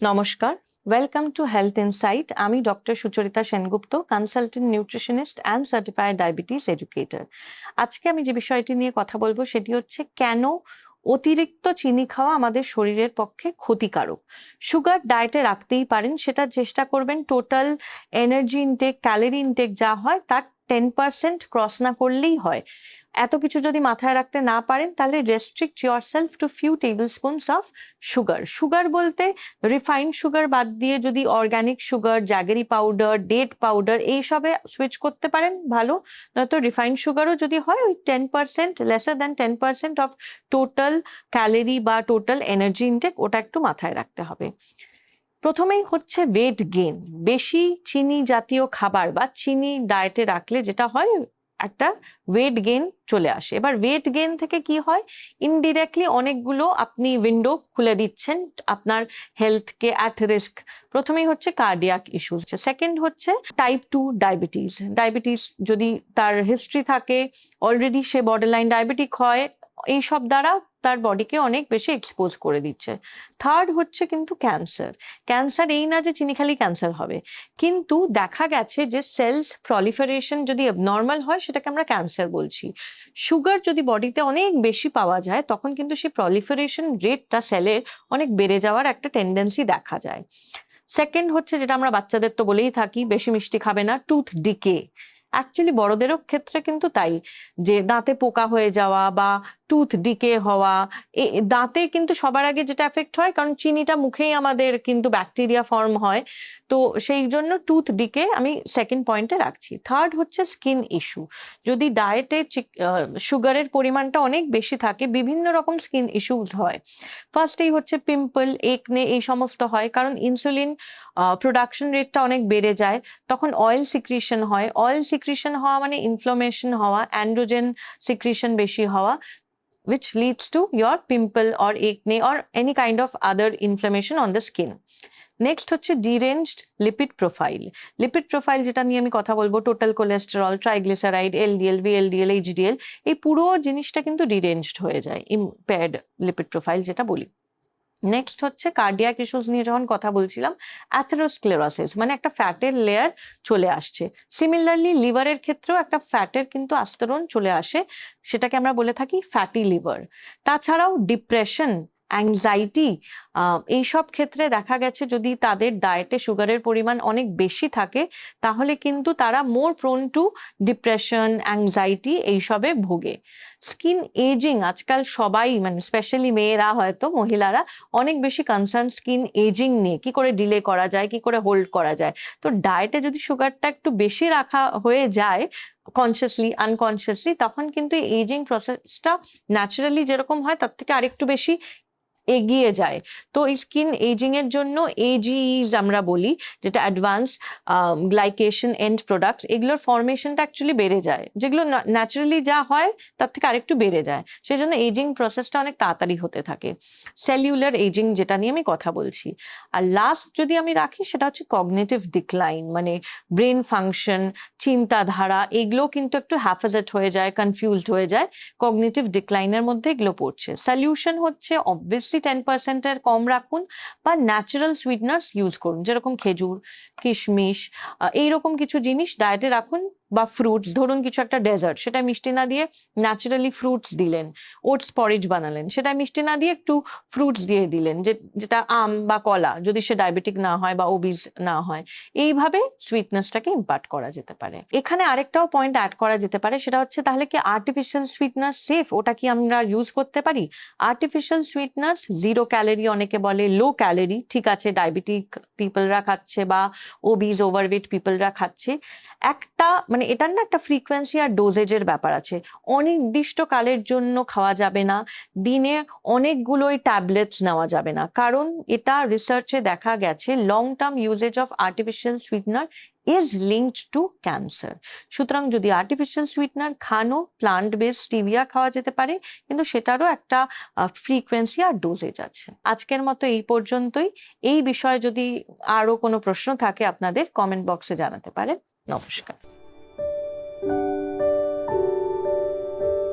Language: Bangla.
নমস্কার ওয়েলকাম টু হেলথ ইনসাইট আমি doctor Sucharita Sengupta consultant nutritionist and certified diabetes educator আজকে আমি যে বিষয়টি নিয়ে কথা বলব সেটি হচ্ছে কেন অতিরিক্ত চিনি খাওয়া আমাদের শরীরের পক্ষে ক্ষতিকারক? সুগার ডায়েটে রাখতেই পারেন সেটা চেষ্টা করবেন। Total energy intake calorie intake যা হয়, তার টেন পার্সেন্ট ক্রস না করলেই হয়। এত কিছু যদি মাথায় রাখতে না পারেন, তাহলে restrict yourself to few tablespoons of sugar sugar বলতে রিফাইন্ড সুগার বাদ দিয়ে যদি organic sugar jaggery powder date powder এইসবে সুইচ করতে পারেন, ভালো। নয়তো রিফাইন্ড সুগারও যদি হয়, ওই ten percent lesser than ten percent of total calorie বা টোটাল এনার্জি ইনটেক ওটা একটু মাথায় রাখতে হবে। প্রথমেই হচ্ছে ওয়েট গেন বেশি চিনি জাতীয় খাবার বা চিনি ডায়েটে রাখলে যেটা হয়, একটা ওয়েট গেন চলে আসে। এবার ওয়েট গেন থেকে কি হয়? ইনডিরেক্টলি অনেকগুলো আপনি উইন্ডো খুলে দিচ্ছেন আপনার হেলথকে অ্যাট রিস্ক প্রথমেই হচ্ছে কার্ডিয়াক ইস্যুস সেকেন্ড হচ্ছে টাইপ টু ডায়াবেটিস ডায়াবেটিস যদি তার হিস্ট্রি থাকে অলরেডি সে বর্ডারলাইন ডায়াবেটিক হয় এইসব দ্বারা তার বডিকে অনেক বেশি এক্সপোজ করে দিচ্ছে। থার্ড হচ্ছে কিন্তু ক্যান্সার ক্যান্সার এই না যে চিনি খালি ক্যান্সার হবে। কিন্তু দেখা গেছে যে সেলস প্রলিফারেশন যদি নর্মাল হয়, সেটাকে আমরা ক্যান্সার বলছি। সুগার যদি বডিতে অনেক বেশি পাওয়া যায়, তখন কিন্তু সেই প্রলিফারেশন রেটটা সেলের অনেক বেড়ে যাওয়ার একটা টেন্ডেন্সি দেখা যায়। সেকেন্ড হচ্ছে যেটা আমরা বাচ্চাদের তো বলেই থাকি, বেশি মিষ্টি খাবে না টুথ ডিকে অ্যাকচুয়ালি বড়দেরও ক্ষেত্রে কিন্তু তাই। যে দাঁতে পোকা হয়ে যাওয়া বা টুথ ডিকে হওয়া দাঁতে কিন্তু সবার আগে যেটা এফেক্ট হয়, কারণ চিনিটা মুখেই আমাদের কিন্তু ব্যাকটেরিয়া ফর্ম হয়। তো সেই জন্য টুথ ডিকে আমি সেকেন্ড পয়েন্টে রাখছি। থার্ড হচ্ছে স্কিন ইস্যু যদি ডায়েটে সুগারের পরিমাণটা অনেক বেশি থাকে, বিভিন্ন রকম স্কিন ইস্যুস হয়। ফার্স্টেই হচ্ছে পিম্পল একনে এই সমস্ত হয়, কারণ ইনসুলিন প্রোডাকশন রেটটা অনেক বেড়ে যায়। তখন অয়েল সিক্রিশন হয়। অয়েল সিক্রিশন হওয়া মানে ইনফ্লামেশন হওয়া অ্যান্ড্রোজেন সিক্রিশন বেশি হওয়া, which leads to your pimple or acne or any kind of other inflammation on the skin. Next হচ্ছে deranged lipid profile lipid profile যেটা নিয়ে আমি কথা বলব total cholesterol triglyceride LDL VLDL HDL এই পুরো জিনিসটা কিন্তু ডিরেঞ্জড হয়ে যায় ইম্পেয়ার্ড লিপিড প্রোফাইল যেটা বলি নেক্সট হচ্ছে কার্ডিয়াক ইস্যুস নিয়ে যখন কথা বলছিলাম অ্যাথেরোস্ক্লেরোসিস মানে একটা ফ্যাটের লেয়ার চলে আসছে। সিমিলারলি লিভারের ক্ষেত্রেও একটা ফ্যাটের কিন্তু আস্তরণ চলে আসে, সেটাকে আমরা বলে থাকি ফ্যাটি লিভার তাছাড়াও ডিপ্রেশন অ্যাংজাইটি এইসব ক্ষেত্রে দেখা গেছে যদি তাদের ডায়েটে সুগারের পরিমাণ অনেক বেশি থাকে, তাহলে কিন্তু তারা more prone to depression anxiety এইসবে ভোগে। স্কিন এজিং আজকাল সবাই মানে স্পেশালি মেয়েরা হয়তো, মহিলারা অনেক বেশি কনসার্ন স্কিন এজিং নিয়ে। কি করে ডিলে করা যায়, কি করে হোল্ড করা যায়? তো ডায়েটে যদি সুগারটা একটু বেশি রাখা হয়ে যায় কনসিয়াসলি আনকনসিয়াসলি তখন কিন্তু এজিং প্রসেসটা ন্যাচারালি যেরকম হয়, তার থেকে আরেকটু বেশি এগিয়ে যায়। তো স্কিন এজিং এর জন্য এজিইজ আমরা বলি, যেটা অ্যাডভান্স গ্লাইকেশন এন্ড প্রোডাক্টস এগুলোর ফরমেশনটা অ্যাকচুয়ালি বেড়ে যায়। যেগুলো ন্যাচারালি যা হয়, তার থেকে আরেকটু বেড়ে যায়। সেই জন্য এজিং প্রসেসটা অনেক তাড়াতাড়ি হতে থাকে। সেলিউলার এজিং যেটা নিয়ে আমি কথা বলছি। আর লাস্ট যদি আমি রাখি, সেটা হচ্ছে কগনেটিভ ডিক্লাইন মানে ব্রেন ফাংশন চিন্তাধারা এগুলো কিন্তু একটু হ্যাফাজেট হয়ে যায় কনফিউজড হয়ে যায়। কগনেটিভ ডিক্লাইনের মধ্যে এগুলো পড়ছে। সলিউশন হচ্ছে অবভিয়াসলি টেন পার্সেন্টের কম রাখুন বা ন্যাচারাল সুইটনার্স ইউজ করুন, যেরকম খেজুর, কিশমিশ এইরকম কিছু জিনিস ডায়েটে রাখুন। বা ফ্রুটস ধরুন কিছু একটা ডেজার্ট সেটা মিষ্টি না দিয়ে ন্যাচারালি ফ্রুটস দিলেন ওটস পরেজ বানালেন, সেটা মিষ্টি না দিয়ে একটু ফ্রুটস দিয়ে দিলেন, যে, যেটা আম বা কলা, যদি সে ডায়াবেটিক না হয় বা ওবিজ না হয়, এইভাবে সুইটনেসটাকে ইম্পার্ট করা যেতে পারে। এখানে আরেকটাও পয়েন্ট অ্যাড করা যেতে পারে, সেটা হচ্ছে তাহলে কি আর্টিফিশিয়াল সুইটনার সেফ ওটা কি আমরা ইউজ করতে পারি? আর্টিফিশিয়াল সুইটনার্স জিরো ক্যালোরি অনেকে বলে লো ক্যালোরি ঠিক আছে ডায়াবেটিক পিপলরা খাচ্ছে বা ওবিজ ওভারওয়েট পিপলরা খাচ্ছে, একটা মানে এটার না একটা ফ্রিকোয়েন্সি আর ডোজেজের ব্যাপার আছে। অনির্দিষ্ট কালের জন্য খাওয়া যাবে না, দিনে অনেকগুলোই ট্যাবলেটস নেওয়া যাবে না। কারণ এটা রিসার্চে দেখা গেছে long term usage of artificial sweetener is linked to cancer সুতরাং যদি আর্টিফিশিয়াল সুইটনার খানো প্লান্ট বেস স্টিভিয়া খাওয়া যেতে পারে, কিন্তু সেটারও একটা ফ্রিকোয়েন্সি আর ডোজেজ আছে। আজকের মতো এই পর্যন্তই। এই বিষয়ে যদি আরও কোনো প্রশ্ন থাকে আপনাদের কমেন্ট বক্সে জানাতে পারেন। নমস্কার।